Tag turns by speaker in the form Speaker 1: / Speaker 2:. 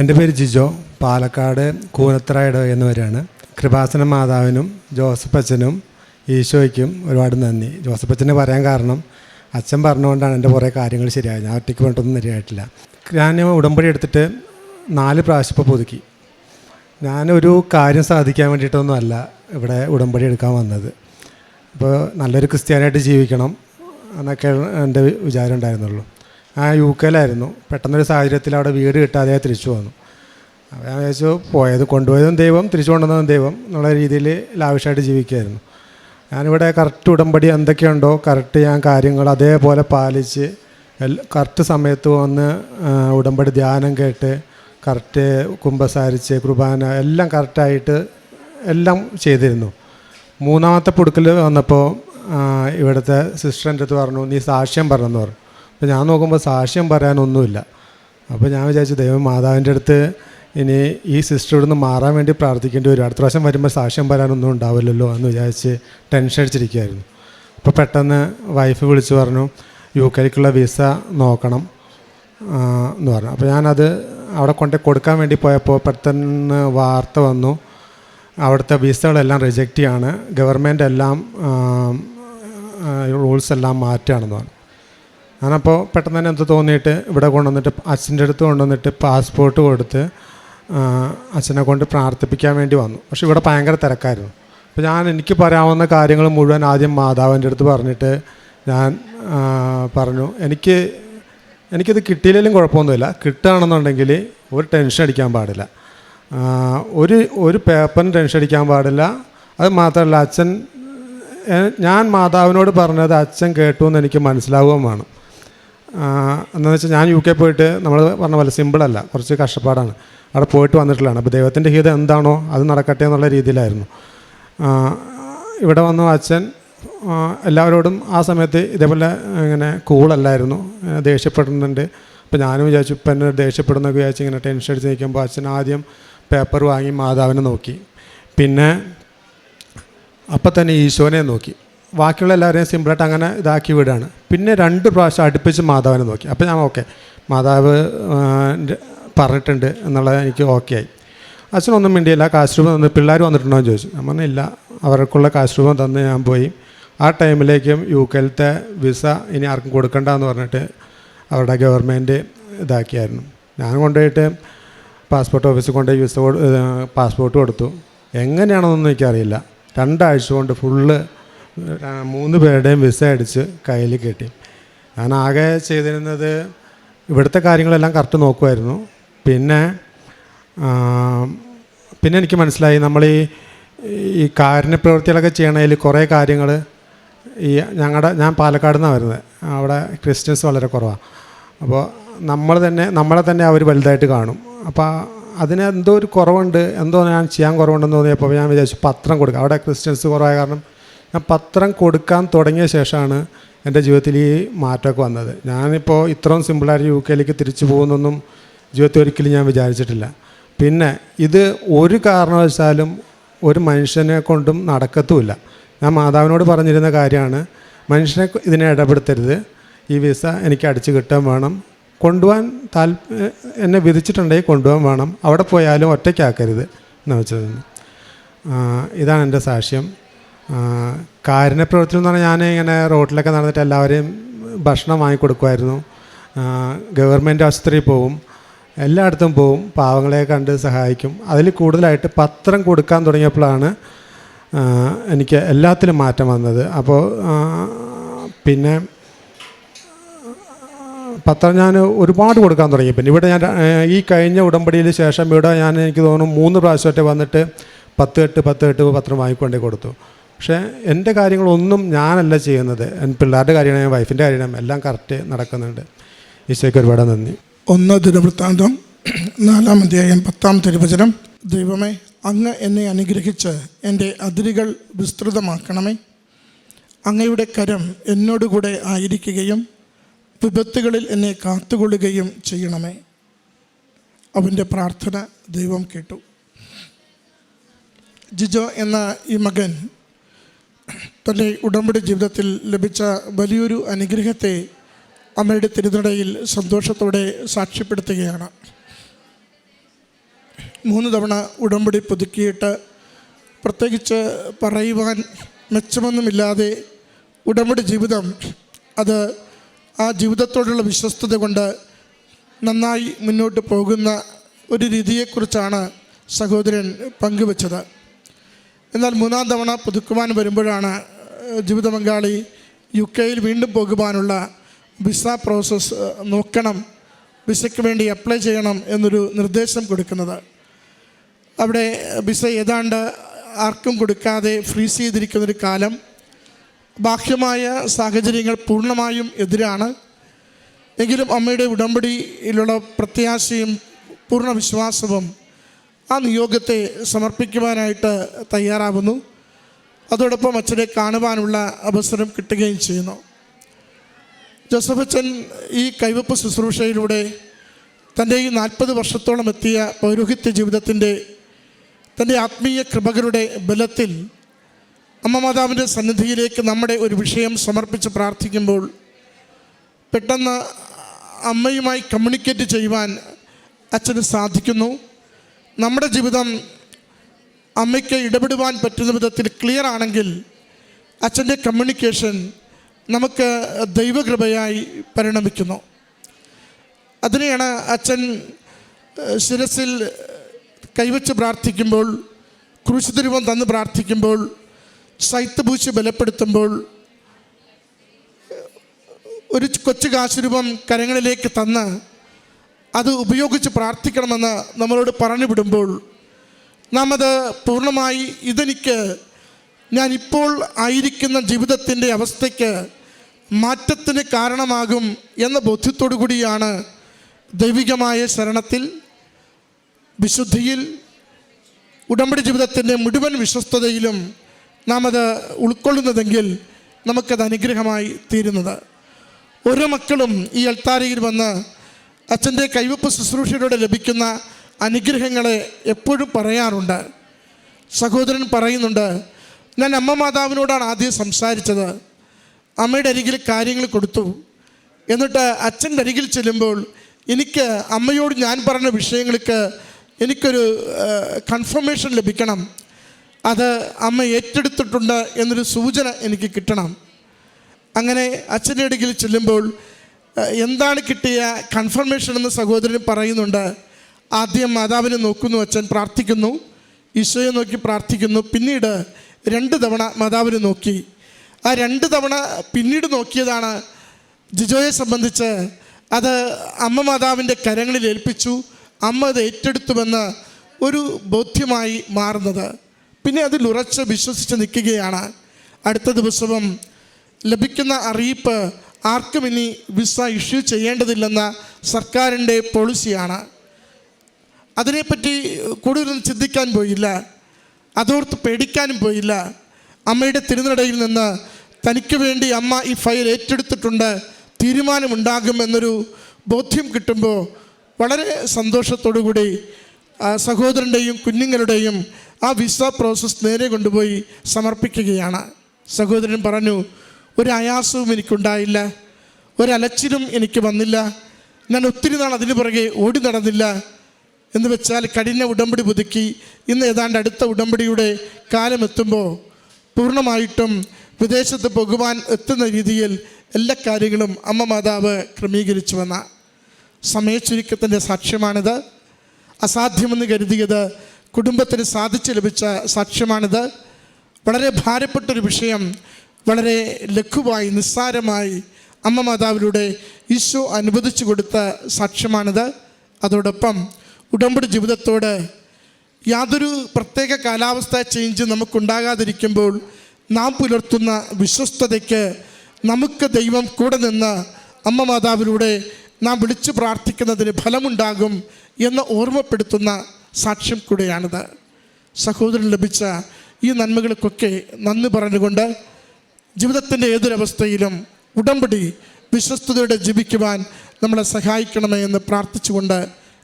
Speaker 1: എന്റെ പേര് ജിജോ പാലക്കാട് കൂനത്തറയുടെ എന്ന് വരെയാണ് കൃപാസന മാതാവിനും ജോസഫ് അച്ഛനും ഈശോയ്ക്കും ഒരുപാട് നന്ദി. ജോസഫ് അച്ഛനെ പറയാൻ കാരണം അച്ഛൻ പറഞ്ഞുകൊണ്ടാണ് എന്റെ കുറേ കാര്യങ്ങൾ ശരിയായത്. ഞാൻ ഒറ്റയ്ക്ക് പറഞ്ഞിട്ടൊന്നും ശരിയായിട്ടില്ല. ഞാൻ ഉടമ്പടി എടുത്തിട്ട് നാല് പ്രാവശ്യം ഇപ്പോൾ പുതുക്കി. ഞാനൊരു കാര്യം സാധിക്കാൻ വേണ്ടിയിട്ടൊന്നുമല്ല ഇവിടെ ഉടമ്പടി എടുക്കാൻ വന്നത്. ഇപ്പോൾ നല്ലൊരു ക്രിസ്ത്യാനായിട്ട് ജീവിക്കണം എന്നൊക്കെ എന്റെ വിചാരം ഉണ്ടായിരുന്നുള്ളൂ. ആ യു കെയിലായിരുന്നു. പെട്ടെന്നൊരു സാഹചര്യത്തിൽ അവിടെ വീട് കിട്ടാതെ തിരിച്ചു വന്നു. അപ്പോൾ ഞാൻ വിചാരിച്ചു പോയത് കൊണ്ടുപോയതും ദൈവം തിരിച്ചു കൊണ്ടുവന്നതും ദൈവം എന്നുള്ള രീതിയിൽ ലാവിഷായിട്ട് ജീവിക്കുമായിരുന്നു ഞാനിവിടെ കറക്റ്റ് ഉടമ്പടി എന്തൊക്കെയുണ്ടോ കറക്റ്റ് ഞാൻ കാര്യങ്ങൾ അതേപോലെ പാലിച്ച് കറക്റ്റ് സമയത്ത് വന്ന് ഉടമ്പടി ധ്യാനം കേട്ട് കറക്റ്റ് കുംഭസാരിച്ച് കുർബാന എല്ലാം കറക്റ്റായിട്ട് എല്ലാം ചെയ്തിരുന്നു. മൂന്നാമത്തെ പുടുക്കൽ വന്നപ്പോൾ ഇവിടുത്തെ സിസ്റ്റർ എന്റെ അടുത്ത് പറഞ്ഞു നീ സാക്ഷ്യം പറഞ്ഞെന്ന് പറഞ്ഞു. അപ്പോൾ ഞാൻ നോക്കുമ്പോൾ സാക്ഷ്യം പറയാനൊന്നുമില്ല. അപ്പോൾ ഞാൻ വിചാരിച്ചു ദൈവം മാതാവിന്റെ അടുത്ത് ഇനി ഈ സിസ്റ്റർ ഇവിടുന്ന് മാറാൻ വേണ്ടി പ്രാർത്ഥിക്കേണ്ടി വരും. അടുത്ത പ്രാവശ്യം വരുമ്പോൾ സാക്ഷ്യം പറയാനൊന്നും ഉണ്ടാവില്ലല്ലോ എന്ന് വിചാരിച്ച് ടെൻഷൻ അടിച്ചിരിക്കുകയായിരുന്നു. അപ്പോൾ പെട്ടെന്ന് വൈഫ് വിളിച്ചു പറഞ്ഞു യു കെക്കുള്ള വിസ നോക്കണം എന്ന് പറഞ്ഞു. അപ്പോൾ ഞാനത് അവിടെ കൊണ്ട് കൊടുക്കാൻ വേണ്ടി പോയപ്പോൾ പെട്ടെന്ന് വാർത്ത വന്നു. അവിടുത്തെ വിസകളെല്ലാം റിജക്റ്റ് ചെയ്യാണ്. ഗവൺമെന്റ് എല്ലാം റൂൾസ് എല്ലാം മാറ്റുകയാണെന്ന് പറഞ്ഞു. ഞാനപ്പോൾ പെട്ടെന്ന് തന്നെ എന്ത് തോന്നിയിട്ട് ഇവിടെ കൊണ്ടുവന്നിട്ട് അച്ഛന്റെ അടുത്ത് കൊണ്ടുവന്നിട്ട് പാസ്പോർട്ട് കൊടുത്ത് അച്ഛനെ കൊണ്ട് പ്രാർത്ഥിപ്പിക്കാൻ വേണ്ടി വന്നു. പക്ഷെ ഇവിടെ ഭയങ്കര തിരക്കായിരുന്നു. അപ്പോൾ ഞാൻ എനിക്ക് പറയാവുന്ന കാര്യങ്ങൾ മുഴുവൻ ആദ്യം മാതാവിന്റെ അടുത്ത് പറഞ്ഞിട്ട് ഞാൻ പറഞ്ഞു. എനിക്ക് എനിക്കിത് കിട്ടിയില്ലെങ്കിലും കുഴപ്പമൊന്നുമില്ല. കിട്ടുകയാണെന്നുണ്ടെങ്കിൽ ഒരു ടെൻഷൻ അടിക്കാൻ പാടില്ല. ഒരു ഒരു പേപ്പറിന് ടെൻഷൻ അടിക്കാൻ പാടില്ല. അത് മാത്രമല്ല അച്ഛൻ ഞാൻ മാതാവിനോട് പറഞ്ഞത് അച്ഛൻ കേട്ടു എന്ന് എനിക്ക് മനസ്സിലാവുകയും വേണം. എന്താണെന്ന് വെച്ചാൽ ഞാൻ യു കെ പോയിട്ട് നമ്മൾ പറഞ്ഞ പോലെ സിമ്പിളല്ല കുറച്ച് കഷ്ടപ്പാടാണ്. അവിടെ പോയിട്ട് വന്നിട്ടുള്ളതാണ്. അപ്പോൾ ദൈവത്തിന്റെ ഹിതം എന്താണോ അത് നടക്കട്ടെ എന്നുള്ള രീതിയിലായിരുന്നു. ഇവിടെ വന്ന അച്ഛൻ എല്ലാവരോടും ആ സമയത്ത് ഇതേപോലെ ഇങ്ങനെ കൂളല്ലായിരുന്നു ദേഷ്യപ്പെടുന്നുണ്ട്. അപ്പോൾ ഞാനും വിചാരിച്ചു ഇപ്പം എന്നെ ദേഷ്യപ്പെടുന്നൊക്കെ വിചാരിച്ച് ഇങ്ങനെ ടെൻഷൻ അടിച്ച് നിൽക്കുമ്പോൾ അച്ഛൻ ആദ്യം പേപ്പർ വാങ്ങി മാതാവിനെ നോക്കി. പിന്നെ അപ്പം തന്നെ ഈശോനെ നോക്കി. ബാക്കിയുള്ള എല്ലാവരെയും സിമ്പിളായിട്ട് അങ്ങനെ ഇതാക്കി വിടുകയാണ്. പിന്നെ രണ്ട് പ്രാവശ്യം അടുപ്പിച്ച് മാതാവിനെ നോക്കി. അപ്പോൾ ഞാൻ ഓക്കെ. മാതാവ് പറഞ്ഞിട്ടുണ്ട് എന്നുള്ളത് എനിക്ക് ഓക്കെ ആയി. അച്ഛനൊന്നും മിണ്ടിയില്ല. കാശ് രൂപം തന്ന് പിള്ളേർ വന്നിട്ടുണ്ടോ എന്ന് ചോദിച്ചു. ഞാൻ പറഞ്ഞില്ല അവർക്കുള്ള കാശ് രൂപം തന്ന് ഞാൻ പോയി. ആ ടൈമിലേക്കും യു കെയിലത്തെ വിസ ഇനി ആർക്കും കൊടുക്കണ്ട എന്ന് പറഞ്ഞിട്ട് അവരുടെ ഗവൺമെന്റ് ഇതാക്കിയായിരുന്നു. ഞാൻ കൊണ്ടുപോയിട്ട് പാസ്പോർട്ട് ഓഫീസിൽ കൊണ്ടുപോയി വിസ പാസ്പോർട്ട് കൊടുത്തു. എങ്ങനെയാണെന്നൊന്നും എനിക്കറിയില്ല. രണ്ടാഴ്ച കൊണ്ട് ഫുള്ള് മൂന്ന് പേരുടെയും വിസ അടിച്ച് കയ്യിൽ കെട്ടി. ഞാൻ ആകെ ചെയ്തിരുന്നത് ഇവിടുത്തെ കാര്യങ്ങളെല്ലാം കറക്റ്റ് നോക്കുമായിരുന്നു പിന്നെ പിന്നെ എനിക്ക് മനസ്സിലായി നമ്മൾ ഈ ഈ കാരുണ്യ പ്രവൃത്തികളൊക്കെ ചെയ്യണതിൽ കുറേ കാര്യങ്ങൾ ഈ ഞങ്ങളുടെ ഞാൻ പാലക്കാട് നിന്നാണ് വരുന്നത്. അവിടെ ക്രിസ്ത്യൻസ് വളരെ കുറവാണ് അപ്പോൾ നമ്മൾ തന്നെ നമ്മളെ തന്നെ അവർ വലുതായിട്ട് കാണും. അപ്പോൾ അതിന് എന്തോ ഒരു കുറവുണ്ട് എന്തോ ഞാൻ ചെയ്യാൻ കുറവുണ്ടെന്ന് തോന്നിയപ്പോൾ ഞാൻ വിചാരിച്ചു പത്രം കൊടുക്കുക അവിടെ ക്രിസ്ത്യൻസ് കുറവായ കാരണം ഞാൻ പത്രം കൊടുക്കാൻ തുടങ്ങിയ ശേഷമാണ് എന്റെ ജീവിതത്തിൽ ഈ മാറ്റമൊക്കെ വന്നത്. ഞാനിപ്പോൾ ഇത്രയും സിമ്പിളായിട്ട് യു കെയിലേക്ക് തിരിച്ചു പോകുന്നൊന്നും ജീവിതത്തിൽ ഒരിക്കലും ഞാൻ വിചാരിച്ചിട്ടില്ല. പിന്നെ ഇത് ഒരു കാരണവശാലും ഒരു മനുഷ്യനെ കൊണ്ടും നടക്കത്തുമില്ല. ഞാൻ മാതാവിനോട് പറഞ്ഞിരുന്ന കാര്യമാണ് മനുഷ്യനെ ഇതിനെ ഇടപെടുത്തരുത്. ഈ വിസ എനിക്ക് അടിച്ചു കിട്ടാൻ വേണം. കൊണ്ടുപോകാൻ താൽ എന്നെ വിധിച്ചിട്ടുണ്ടെങ്കിൽ കൊണ്ടുപോകാൻ വേണം. അവിടെ പോയാലും ഒറ്റയ്ക്കാക്കരുത് എന്ന് വെച്ചത് ഇതാണ് എന്റെ സാക്ഷ്യം. ആ, കാരുണ്യപ്രവർത്തനം എന്ന് പറഞ്ഞാൽ ഞാൻ ഇങ്ങനെ റോഡിലൊക്കെ നടന്നിട്ട് എല്ലാവരെയും ഭക്ഷണം വാങ്ങിക്കൊടുക്കുമായിരുന്നു ഗവൺമെന്റ് ആശുപത്രിയിൽ പോവും എല്ലായിടത്തും പോവും പാവങ്ങളെ കണ്ട് സഹായിക്കും. അതിൽ കൂടുതലായിട്ട് പത്രം കൊടുക്കാൻ തുടങ്ങിയപ്പോഴാണ് എനിക്ക് എല്ലാത്തിലും മാറ്റം വന്നത്. അപ്പോൾ പിന്നെ പത്രം ഞാൻ ഒരുപാട് കൊടുക്കാൻ തുടങ്ങി. പിന്നെ ഇവിടെ ഞാൻ ഈ കഴിഞ്ഞ ഉടമ്പടിയിൽ ശേഷം ഇവിടെ ഞാൻ എനിക്ക് തോന്നുന്നു മൂന്ന് പ്രാവശ്യമായിട്ട് വന്നിട്ട് പത്ത് എട്ട് പത്ത് എട്ട് പത്രം വാങ്ങിക്കൊണ്ടേ കൊടുത്തു. പക്ഷേ എന്റെ കാര്യങ്ങളൊന്നും ഞാനല്ല ചെയ്യുന്നത്. എന്റെ പിള്ളേരുടെ കാര്യമാണ് വൈഫിന്റെ കാര്യമാണ് എല്ലാം കറക്റ്റ് നടക്കുന്നുണ്ട്. ഈശോയ്ക്ക് ഒരുപാട് നന്ദി.
Speaker 2: ഒന്ന് ദിനവൃത്താന്തം നാലാം അധ്യായം പത്താം തിരുവചനം. ദൈവമേ അങ്ങ് എന്നെ അനുഗ്രഹിച്ച് എന്റെ അതിരുകൾ വിസ്തൃതമാക്കണമേ. അങ്ങയുടെ കരം എന്നോടുകൂടെ ആയിരിക്കുകയും വിപത്തുകളിൽ എന്നെ കാത്തുകൊള്ളുകയും ചെയ്യണമേ. അവന്റെ പ്രാർത്ഥന ദൈവം കേട്ടു. ജിജോ എന്ന ഈ മകൻ തന്റെ ഉടമ്പടി ജീവിതത്തിൽ ലഭിച്ച വലിയൊരു അനുഗ്രഹത്തെ അമ്മയുടെ തിരുനടയിൽ സന്തോഷത്തോടെ സാക്ഷ്യപ്പെടുത്തുകയാണ്. മൂന്ന് തവണ ഉടമ്പടി പുതുക്കിയിട്ട് പ്രത്യേകിച്ച് പറയുവാൻ മെച്ചമൊന്നുമില്ലാതെ ഉടമ്പടി ജീവിതം അത് ആ ജീവിതത്തോടുള്ള വിശ്വസ്തത കൊണ്ട് നന്നായി മുന്നോട്ട് പോകുന്ന ഒരു രീതിയെക്കുറിച്ചാണ് സഹോദരൻ പങ്കുവച്ചത്. എന്നാൽ മൂന്നാം തവണ പുതുക്കുവാൻ വരുമ്പോഴാണ് ജീവിത പങ്കാളി യു കെയിൽ വീണ്ടും പോകുവാനുള്ള വിസ പ്രോസസ്സ് നോക്കണം. വിസയ്ക്ക് വേണ്ടി അപ്ലൈ ചെയ്യണം എന്നൊരു നിർദ്ദേശം കൊടുക്കുന്നത്. അവിടെ വിസ ഏതാണ്ട് ആർക്കും കൊടുക്കാതെ ഫ്രീസ് ചെയ്തിരിക്കുന്നൊരു കാലം. ബാഹ്യമായ സാഹചര്യങ്ങൾ പൂർണമായും എതിരാണ്. എങ്കിലും അമ്മയുടെ ഉടമ്പടിയിലുള്ള പ്രത്യാശയും പൂർണ വിശ്വാസവും ആ നിയോഗത്തെ സമർപ്പിക്കുവാനായിട്ട് തയ്യാറാവുന്നു. അതോടൊപ്പം അച്ഛനെ കാണുവാനുള്ള അവസരം കിട്ടുകയും ചെയ്യുന്നു. ജോസഫ് അച്ഛൻ ഈ കൈവപ്പ് ശുശ്രൂഷയിലൂടെ തന്റെ ഈ നാൽപ്പത് വർഷത്തോളം എത്തിയ പൗരോഹിത്യ ജീവിതത്തിന്റെ തന്റെ ആത്മീയ കൃപകളുടെ ബലത്തിൽ അമ്മ മാതാവിന്റെ സന്നിധിയിലേക്ക് നമ്മുടെ ഒരു വിഷയം സമർപ്പിച്ച് പ്രാർത്ഥിക്കുമ്പോൾ പെട്ടെന്ന് അമ്മയുമായി കമ്മ്യൂണിക്കേറ്റ് ചെയ്യുവാൻ അച്ഛന് സാധിക്കുന്നു. നമ്മുടെ ജീവിതം അമ്മയ്ക്ക് ഇടപെടുവാൻ പറ്റുന്ന വിധത്തിൽ ക്ലിയർ ആണെങ്കിൽ അച്ഛന്റെ കമ്മ്യൂണിക്കേഷൻ നമുക്ക് ദൈവകൃപയായി പരിണമിക്കുന്നു. അതിനെയാണ് അച്ഛൻ ശിരസിൽ കൈവച്ച് പ്രാർത്ഥിക്കുമ്പോൾ ക്രൂശുതിരുവം തന്ന് പ്രാർത്ഥിക്കുമ്പോൾ ശൈത്യപൂശി ബലപ്പെടുത്തുമ്പോൾ ഒരു കൊച്ചു കാശുരൂപം കരങ്ങളിലേക്ക് തന്ന് അത് ഉപയോഗിച്ച് പ്രാർത്ഥിക്കണമെന്ന് നമ്മളോട് പറഞ്ഞു വിടുമ്പോൾ നാം അത് പൂർണമായി ഇതെനിക്ക് ഞാൻ ഇപ്പോൾ ആയിരിക്കുന്ന ജീവിതത്തിന്റെ അവസ്ഥയ്ക്ക് മാറ്റത്തിന് കാരണമാകും എന്ന ബോധ്യത്തോടു കൂടിയാണ് ദൈവികമായ ശരണത്തിൽ വിശുദ്ധിയിൽ ഉടമ്പടി ജീവിതത്തിന്റെ മുഴുവൻ വിശ്വസ്തതയിലും നാം അത് ഉൾക്കൊള്ളുന്നതെങ്കിൽ നമുക്കത് അനുഗ്രഹമായി തീരുന്നത്. ഓരോ മക്കളും ഈ അൽത്താരയിൽ വന്ന് അച്ഛന്റെ കൈവപ്പ് ശുശ്രൂഷയിലൂടെ ലഭിക്കുന്ന അനുഗ്രഹങ്ങളെ എപ്പോഴും പറയാറുണ്ട്. സഹോദരൻ പറയുന്നുണ്ട് ഞാൻ അമ്മ മാതാവിനോടാണ് ആദ്യം സംസാരിച്ചത്. അമ്മയുടെ അരികിൽ കാര്യങ്ങൾ കൊടുത്തു. എന്നിട്ട് അച്ഛന്റെ അരികിൽ ചെല്ലുമ്പോൾ എനിക്ക് അമ്മയോട് ഞാൻ പറഞ്ഞ വിഷയങ്ങൾക്ക് എനിക്കൊരു കൺഫർമേഷൻ ലഭിക്കണം. അത് അമ്മ ഏറ്റെടുത്തിട്ടുണ്ട് എന്നൊരു സൂചന എനിക്ക് കിട്ടണം. അങ്ങനെ അച്ഛന്റെ അടുക്കിൽ ചെല്ലുമ്പോൾ എന്താണ് കിട്ടിയ കൺഫർമേഷൻ എന്ന് സഹോദരൻ പറയുന്നുണ്ട്. ആദ്യം മാതാവിനെ നോക്കുന്നു അച്ഛൻ പ്രാർത്ഥിക്കുന്നു ഈശോയെ നോക്കി പ്രാർത്ഥിക്കുന്നു. പിന്നീട് രണ്ട് തവണ മാതാവിനെ നോക്കി. ആ രണ്ട് തവണ പിന്നീട് നോക്കിയതാണ് ജിജോയെ സംബന്ധിച്ച് അത് അമ്മ മാതാവിന്റെ കരങ്ങളിൽ ഏൽപ്പിച്ചു. അമ്മ അത് ഏറ്റെടുത്തുവെന്ന് ഒരു ബോധ്യമായി മാറുന്നത്. പിന്നെ അതിൽ ഉറച്ച് വിശ്വസിച്ച് നിൽക്കുകയാണ്. അടുത്ത ദിവസവും ലഭിക്കുന്ന അറിയിപ്പ് ആർക്കും ഇനി വിസ ഇഷ്യൂ ചെയ്യേണ്ടതില്ലെന്ന സർക്കാരിന്റെ പോളിസിയാണ്. അതിനെപ്പറ്റി കൂടുതൽ ചിന്തിക്കാൻ പോയില്ല. അതോർത്ത് പേടിക്കാനും പോയില്ല. അമ്മയുടെ തിരുനടയിൽ നിന്ന് തനിക്ക് വേണ്ടി അമ്മ ഈ ഫയൽ ഏറ്റെടുത്തിട്ടുണ്ട്. തീരുമാനമുണ്ടാകും എന്നൊരു ബോധ്യം കിട്ടുമ്പോൾ വളരെ സന്തോഷത്തോടു കൂടി സഹോദരന്റെയും കുഞ്ഞുങ്ങളുടെയും ആ വിസ പ്രോസസ്സ് നേരെ കൊണ്ടുപോയി സമർപ്പിക്കുകയാണ്. സഹോദരൻ പറഞ്ഞു ഒരു ആയാസവും എനിക്കുണ്ടായില്ല. ഒരലച്ചിലും എനിക്ക് വന്നില്ല. ഞാൻ ഒത്തിരി നാൾ അതിന് പുറകെ ഓടി നടന്നില്ല. എന്ന് വെച്ചാൽ കഠിന ഉടമ്പടി പുതുക്കി ഇന്ന് ഏതാണ്ട് അടുത്ത ഉടമ്പടിയുടെ കാലമെത്തുമ്പോൾ പൂർണമായിട്ടും വിദേശത്ത് പോകുവാൻ എത്തുന്ന രീതിയിൽ എല്ലാ കാര്യങ്ങളും അമ്മ മാതാവ് ക്രമീകരിച്ചു വന്ന സമയച്ചുരുക്കത്തിന്റെ സാക്ഷ്യമാണിത്. അസാധ്യമെന്ന് കരുതിയത് കുടുംബത്തിന് സാധിച്ചു ലഭിച്ച സാക്ഷ്യമാണിത്. വളരെ ഭാരപ്പെട്ടൊരു വിഷയം വളരെ ലഘുവായി നിസ്സാരമായി അമ്മ മാതാവിലൂടെ ഈശോ അനുവദിച്ചു കൊടുത്ത സാക്ഷ്യമാണിത്. അതോടൊപ്പം ഉടമ്പടി ജീവിതത്തോട് യാതൊരു പ്രത്യേക കാലാവസ്ഥ ചേഞ്ച് നമുക്കുണ്ടാകാതിരിക്കുമ്പോൾ നാം പുലർത്തുന്ന വിശ്വസ്തതയ്ക്ക് നമുക്ക് ദൈവം കൂടെ നിന്ന് അമ്മ മാതാവിലൂടെ നാം വിളിച്ചു പ്രാർത്ഥിക്കുന്നതിന് ഫലമുണ്ടാകും എന്ന് ഓർമ്മപ്പെടുത്തുന്ന സാക്ഷ്യം കൂടെയാണിത്. സഹോദരൻ ലഭിച്ച ഈ നന്മകൾക്കൊക്കെ നന്ദി പറഞ്ഞുകൊണ്ട് ജീവിതത്തിന്റെ ഏതൊരവസ്ഥയിലും ഉടമ്പടി വിശ്വസ്തയോടെ ജീവിക്കുവാൻ നമ്മളെ സഹായിക്കണമേ എന്ന് പ്രാർത്ഥിച്ചുകൊണ്ട്